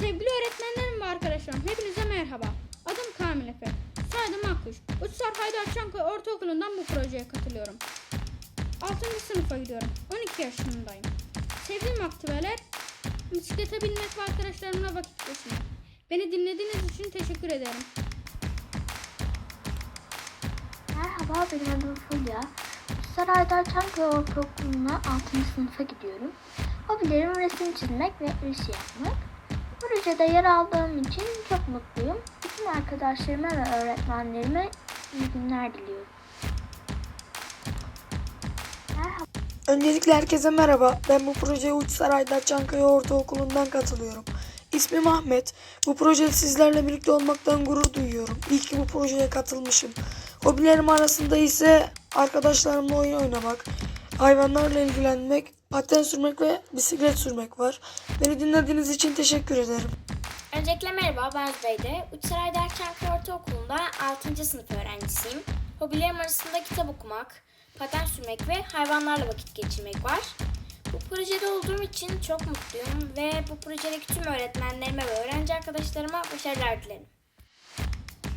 Sevgili öğretmenlerim ve arkadaşlarım hepinize merhaba. Adım Kamil Efe. Soyadım Akkuş. Uçsar Haydar Çankaya Ortaokulu'ndan bu projeye katılıyorum. 6. sınıfa gidiyorum. 12 yaşındayım. Sevdiğim aktiviteler bisiklete binmek ve arkadaşlarımla vakit geçirmek. Beni dinlediğiniz için teşekkür ederim. Merhaba benim adım Fulya. Sarayda Çankaya Ortaokulu'na 6. sınıfa gidiyorum. Hobilerim resim çizmek ve resim yapmak. Projede yer aldığım için çok mutluyum. Bütün arkadaşlarıma ve öğretmenlerime iyi günler diliyorum. Öncelikle herkese merhaba. Ben bu projeye Uçsaray'da Çankaya Ortaokulu'ndan katılıyorum. İsmim Ahmet. Bu projede sizlerle birlikte olmaktan gurur duyuyorum. İyi ki bu projeye katılmışım. Hobilerim arasında ise arkadaşlarımla oyun oynamak, hayvanlarla ilgilenmek, paten sürmek ve bisiklet sürmek var. Beni dinlediğiniz için teşekkür ederim. Öncelikle merhaba ben Zübeyde. Uçsaray Derçankaya Ortaokulu'nda 6. sınıf öğrencisiyim. Hobilerim arasında kitap okumak, paten sürmek ve hayvanlarla vakit geçirmek var. Bu projede olduğum için çok mutluyum ve bu projedeki tüm öğretmenlerime ve öğrenci arkadaşlarıma başarılar dilerim.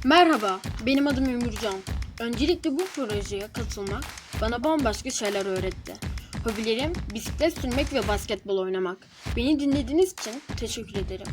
Merhaba, benim adım Ümürcan. Öncelikle bu projeye katılmak bana bambaşka şeyler öğretti. Hobilerim bisiklet sürmek ve basketbol oynamak. Beni dinlediğiniz için teşekkür ederim.